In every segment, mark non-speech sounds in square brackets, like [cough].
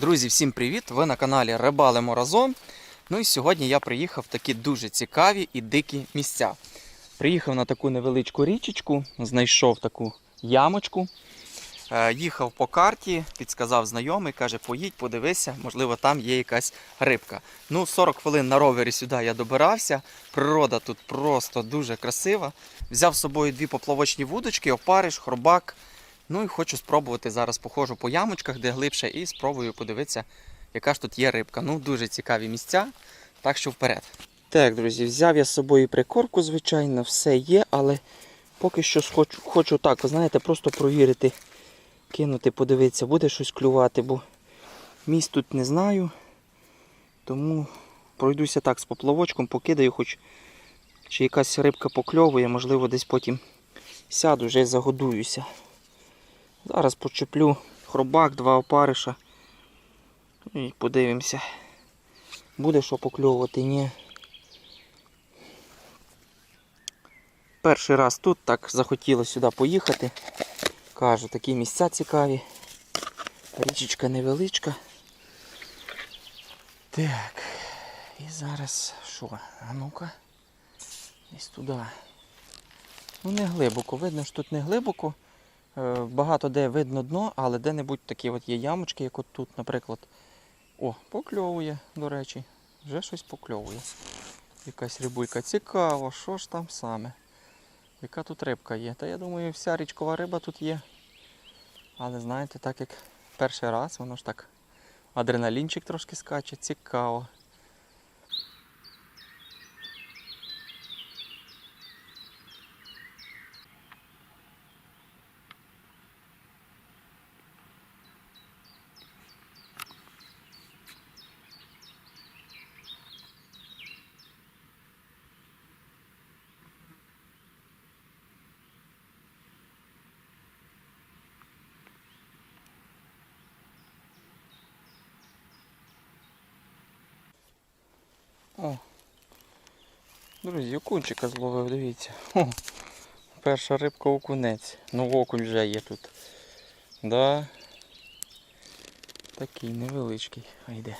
Друзі, всім привіт! Ви на каналі Рибалимо разом. Ну і сьогодні я приїхав в такі дуже цікаві і дикі місця. Приїхав на таку невеличку річечку, знайшов таку ямочку. Е, Їхав по карті, підсказав знайомий, каже, поїдь, подивися, можливо, там є якась рибка. Ну, 40 хвилин на ровері сюди я добирався. Природа тут просто дуже красива. Взяв з собою дві поплавочні вудочки, опариш, хробак. Ну і хочу спробувати зараз походжу по ямочках, де глибше, і спробую подивитися, яка ж тут є рибка. Ну, дуже цікаві місця. Так що вперед. Так, друзі, взяв я з собою прикормку, звичайно, все є, але поки що хочу, хочу так, ви знаєте, просто провірити, кинути, подивитися, буде щось клювати, бо місць тут не знаю. Тому пройдуся так з поплавочком, покидаю, хоч чи якась рибка покльовує, можливо, десь потім сяду, вже загодуюся. Зараз почеплю хробак, два опариша. І подивимося. Буде що покльовувати, ні. Перший раз тут так захотілося сюди поїхати. Кажу, такі місця цікаві. Річечка невеличка. Так. І зараз що? А ну-ка. Десь туди. Ну не глибоко. Видно, що тут не глибоко. Е, Багато де видно дно, але де-небудь такі от є ямочки, як от тут, наприклад. О, покльовує, до речі. Вже щось покльовує. Якась рибулька. Цікаво, що ж там саме? Яка тут рибка є? Та я думаю, вся річкова риба тут є. Але знаєте, так як перший раз, воно ж так адреналінчик трошки скаче, цікаво. О. Друзі, окунчика зловив, дивіться. О, перша рибка окунець. Ну окунь вже є тут. Да. Такий невеличкий. А йде.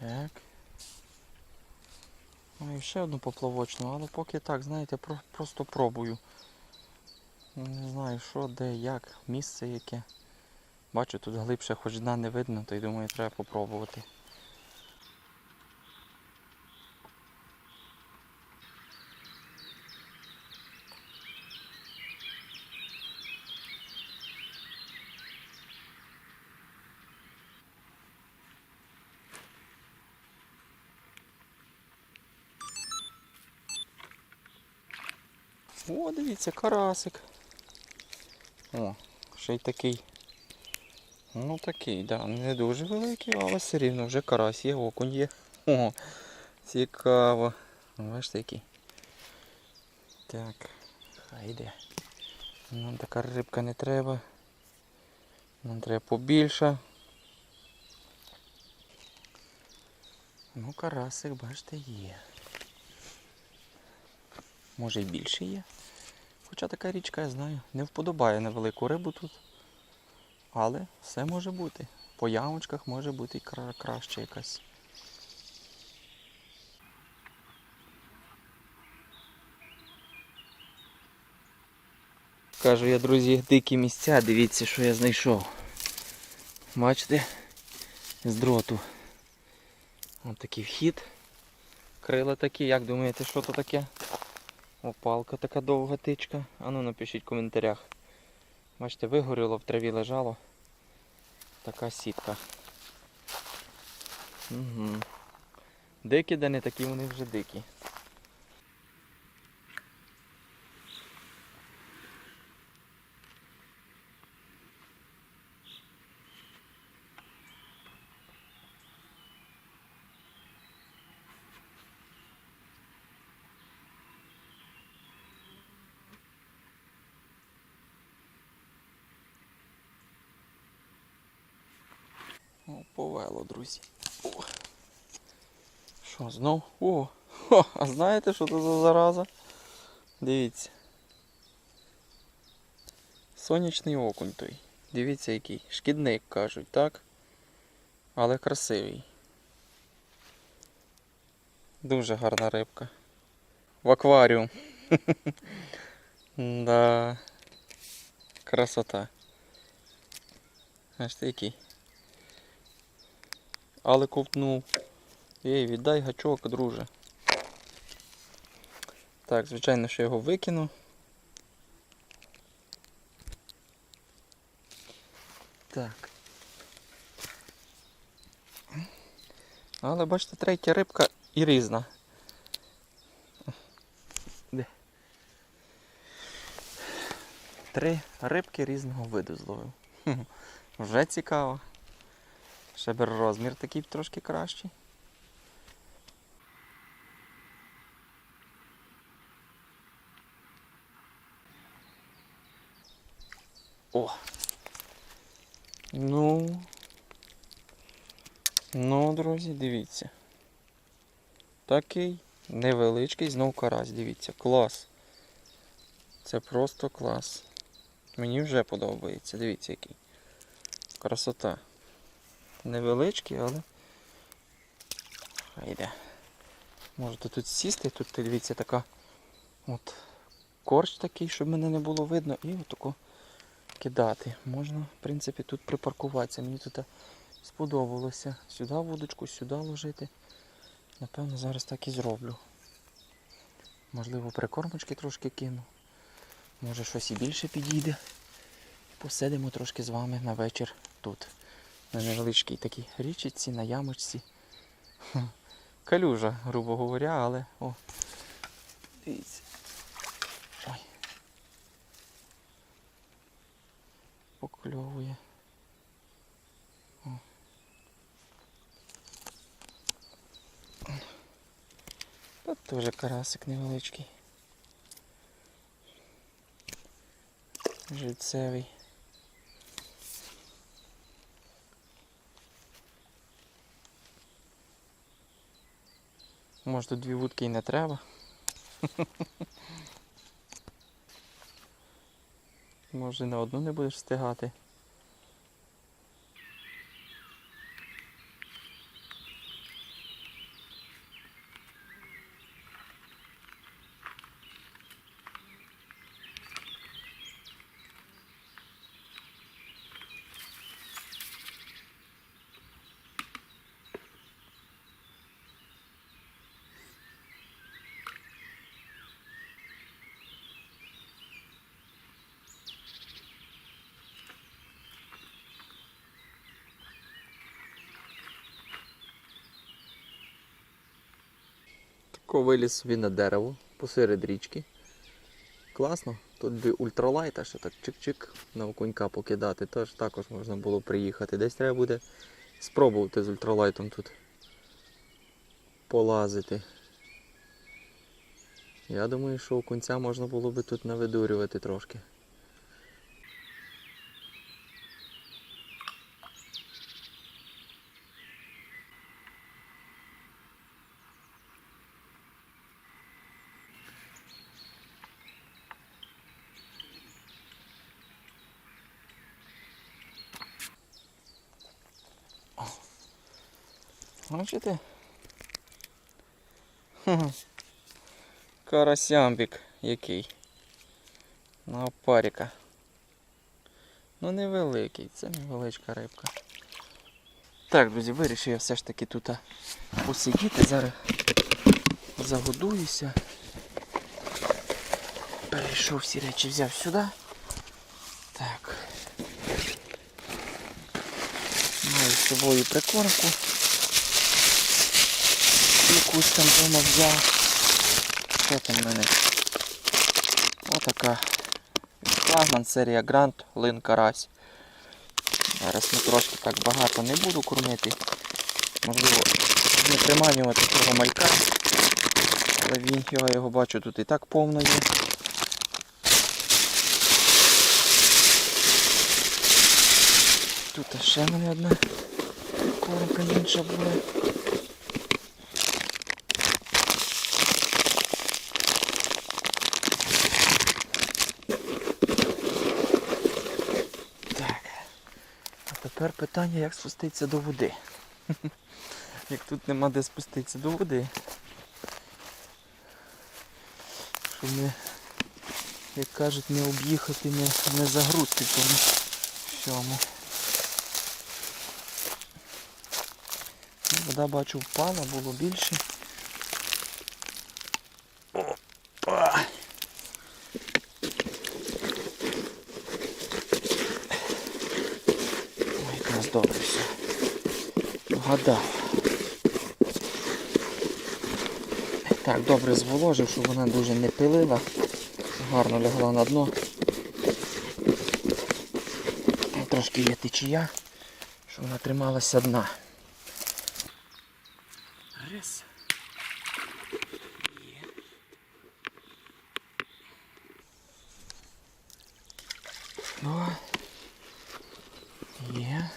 Так. Ну ще одну поплавочну, але поки так, знаєте, про- просто пробую. Не знаю що, де, як, місце яке. Бачу, тут глибше хоч дна не видно, то й думаю, треба попробувати. О, дивіться, карасик. О, ще й такий. Ну такий, да, не дуже великий, але все рівно вже карась є, окунь є. О, цікаво. Бачите який. Так, хай йде. Нам така рибка не треба. Нам треба побільше. Ну, карасик, бачите, є. Може і більше є. Хоча така річка, я знаю, не вподобає на велику рибу тут. Але все може бути. По ямочках може бути і кра- краще якась. Кажу я, друзі, дикі місця, дивіться, що я знайшов. Бачите? З дроту. Ось такий вхід. Крила такі, як думаєте, що то таке? Опалка така довга тичка. А ну напишіть в коментарях. Бачите, вигоріло, в траві лежало. Така сітка. Угу. Дикі, да не такі, вони вже дикі. О, повело, друзі. О. Що, знов? О! Хо, а знаєте, що це за зараза? Дивіться. Сонячний окунь той. Дивіться, який. Шкідник кажуть, так? Але красивий. Дуже гарна рибка. В акваріум. [laughs] Да. Красота. Аж ти який. Але ковтнув. Ей, віддай гачок, друже. Так, звичайно, що я його викину. Так. Але бачите, третя рибка і різна. Де? Три рибки різного виду зловив. Вже цікаво. Б розмір такий трошки кращий. О! Ну. Ну, друзі, дивіться. Такий невеличкий знов карась, дивіться, клас. Це просто клас. Мені вже подобається. Дивіться який. Красота. Невеличкий, але. Йде. Можете тут сісти, тут дивіться така от корч такий, щоб мене не було видно, і отако кидати. Можна, в принципі, тут припаркуватися. Мені тут сподобалося. Сюди вудочку, сюди ложити. Напевно, зараз так і зроблю. Можливо, прикормочки трошки кину. Може щось і більше підійде. Посидимо трошки з вами на вечір тут. На невеличкій такій річці, на ямочці. Калюжа, грубо говоря, але о. Дивіться. Ой. Покльовує. О. Тут теж карасик невеличкий. Живцевий. Може тут дві вудки і не треба. [laughs] Може на одну не будеш встигати. Тако виліз собі на дерево посеред річки. Класно. Тут би ультралайт, а ще так чик-чик на окунька покидати. Тож також можна було приїхати. Десь треба буде спробувати з ультралайтом тут полазити. Я думаю, що окунця можна було би тут навидурювати трошки. Бачите? [laughs] Карасямбік який. На опаріка. Ну невеликий, це невеличка рибка. Так, друзі, вирішив я все ж таки тут посидіти. Зараз загодуюся. Перейшов всі речі, взяв сюди. Так. Маю з собою прикормку. Якусь там дома взяв. Що там в мене? Отака. Флагман серія Grand Лин Карась. Зараз ми трошки так багато не буду кормити. Можливо, не приманювати цього малька. Але він, я його бачу, тут і так повно є. Тут ще мене одна кормка інша була. Так. Тепер питання, як спуститися до води. [laughs] Як тут нема де спуститися до води. Щоб не, як кажуть, не об'їхати, не, не загрузти тому всьому. Ну, Вода бачу впала, було більше. Опа! Ой, якраз добре все. Вгадав. Так, добре зволожив, щоб вона дуже не пилила. Гарно лягла на дно. Трошки є течія, щоб вона трималася дна. Рис. Є. О. Є.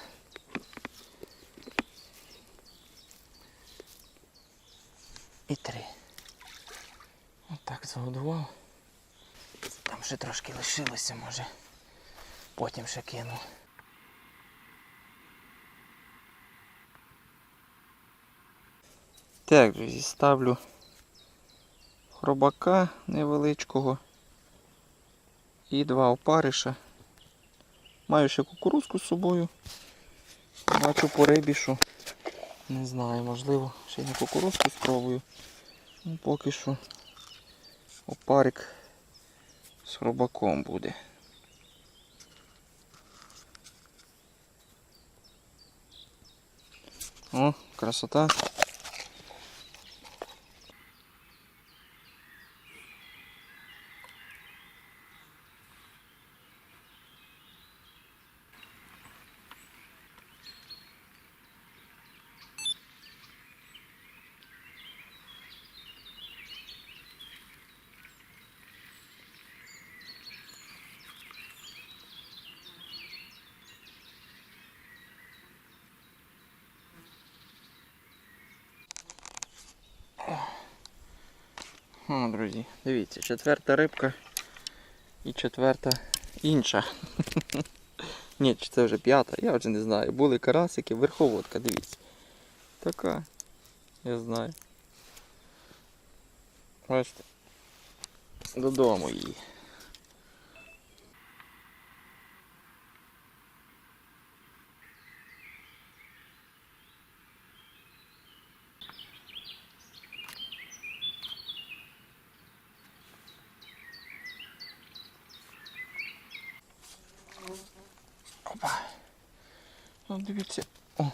І три. Отак загодував. Там ще трошки лишилося, може. Потім ще кину. Так, друзі, ставлю хробака невеличкого і два опариша. Маю ще кукурузку з собою. Бачу по рибі, що не знаю, можливо, ще й на кукурузку спробую. Ну, поки що опарик з рубаком буде. О, красота. О, друзі, дивіться, четверта рибка і четверта інша. [laughs] Ні, чи це вже п'ята, я вже не знаю. Були карасики, верховодка, дивіться. Така. Я знаю. Бачите. Додому її. Ну, дивіться. О.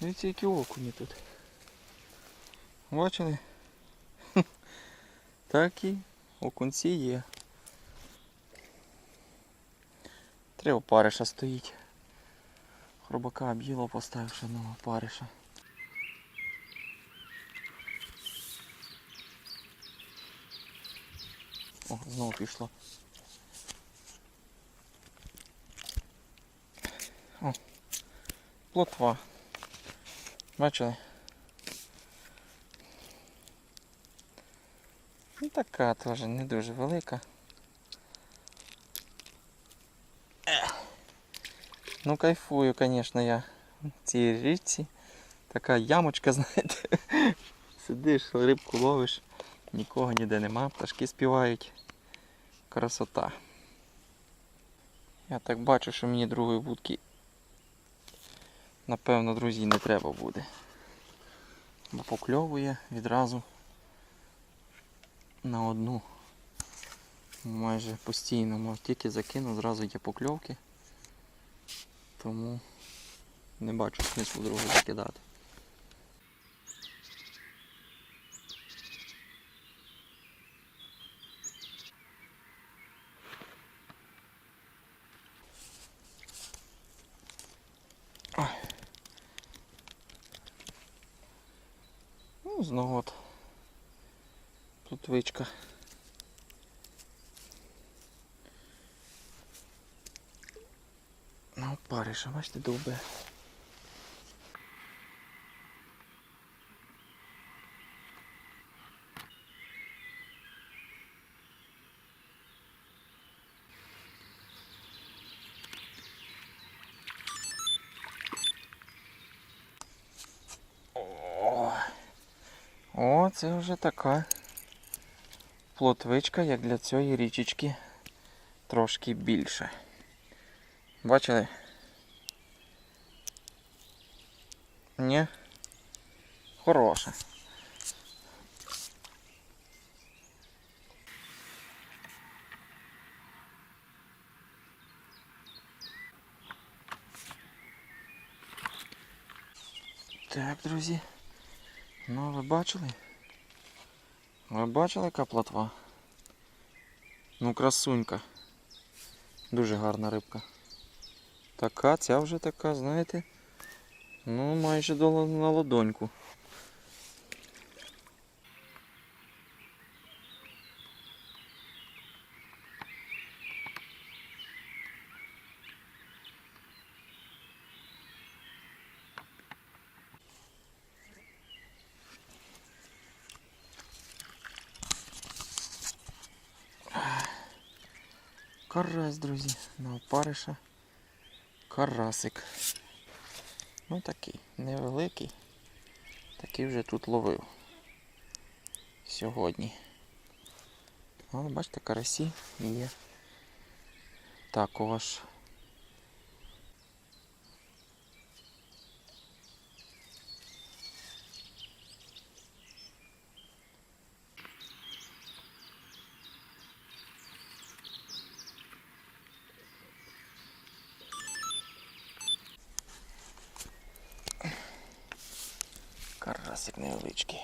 Дивіться, які окуні тут. Бачили? [laughs] Такі окунці є. Три опариша стоїть. Хробака біло поставив ще одного опариша. О, знову пішло. О, плотва. Бачили? Ну така теж не дуже велика. Ну кайфую, звісно, я в цій річці. Така ямочка, [laughs] знаєте. Сидиш, рибку ловиш, нікого ніде нема, пташки співають. Красота. Я так бачу, що мені другої вудки напевно, друзі, не треба буде. Бо покльовує відразу на одну. Майже постійно, мов тільки закину, зразу є покльовки. Тому не бачу смислу другу закидати. плотвичка. Ну, паріша, бачите, довбе. О, це вже така. Плотвичка, як для цієї річечки, трошки більше. Бачили? Ні? Хороша. Так, друзі. Ну, ви бачили? Ви бачили, яка плотва? Ну, красунька. Дуже гарна рибка. Така, ця вже така, знаєте. Ну, майже на ладоньку. Карась, друзі, на опариша. Карасик. Ну такий, невеликий. Такий вже тут ловив. Сьогодні. Але бачите, карасі є. Також. Карасик невеличкий.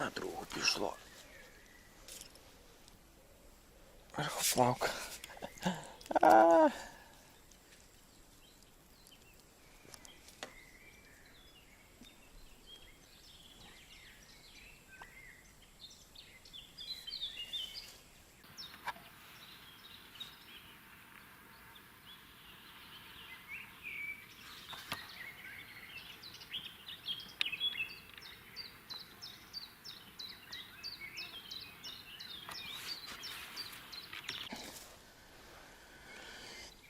На другу пішло. Верхоплавка.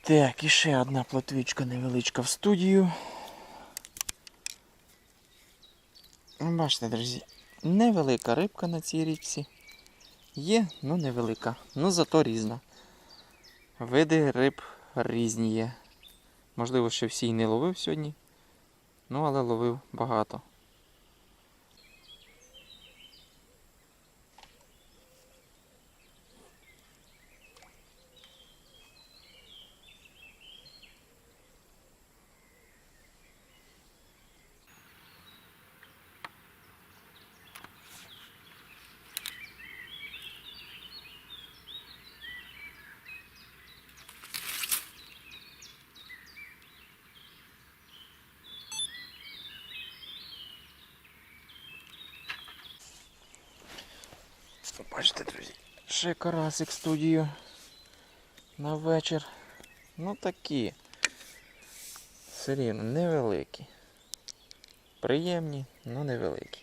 Так, і ще одна плотвичка невеличка в студію. Ну, Бачите, друзі, невелика рибка на цій річці. Є, ну невелика. Ну зато різна. Види риб різні є. Можливо, ще всі й не ловив сьогодні. Ну, але ловив багато. Бачите, друзі, ще карасик студію на вечір. Ну такі. Все рівно невеликі. Приємні, але невеликі.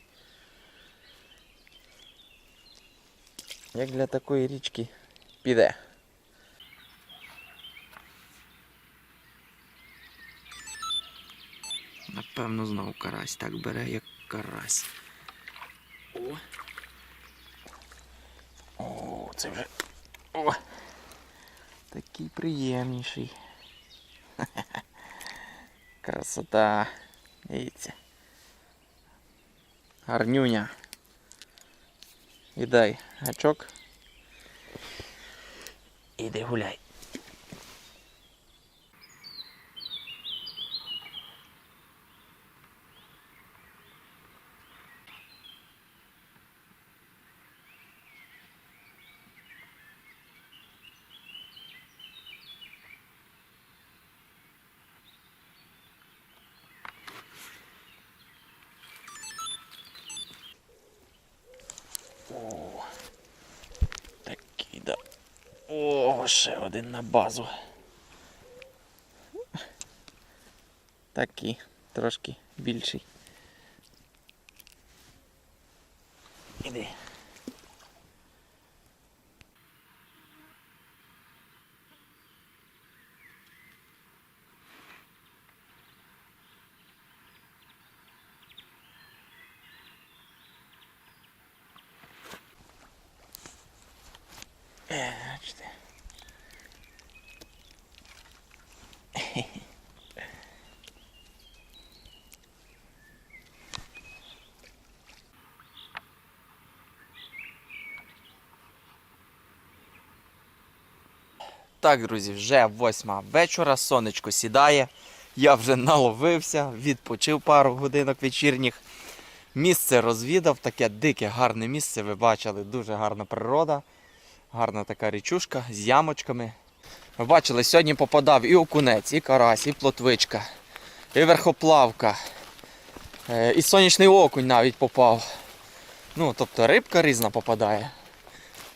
Як для такої річки піде. Напевно, знову карась так бере, як карась. Це вже. О! Такий приємніший. [laughs] Красота. Дивіться. Гарнюня. Віддай гачок. Іди гуляй. О, такий, да. О, ще один на базу. Такий, трошки більший. Іди. Так, друзі, вже восьма вечора, сонечко сідає. Я вже наловився, відпочив пару годинок вечірніх. Місце розвідав, таке дике, гарне місце. Ви бачили, дуже гарна природа, гарна така річушка з ямочками. Ви бачили, сьогодні попадав і окунець, і карась, і плотвичка, і верхоплавка, е, і сонячний окунь навіть попав. Ну, тобто рибка різна попадає.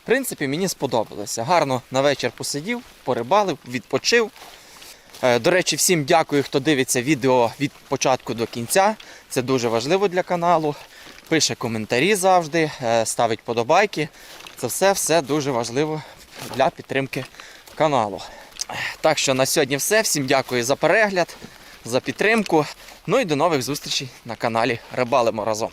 Принципі, мені сподобалося. Гарно на вечір посидів, порибалив, відпочив. Е, До речі, всім дякую, хто дивиться відео від початку до кінця. Це дуже важливо для каналу. Пише коментарі завжди, е, ставить подобайки. Це все, все дуже важливо для підтримки каналу. Так що на сьогодні все. Всім дякую за перегляд, за підтримку. Ну і до нових зустрічей на каналі Рибалимо разом.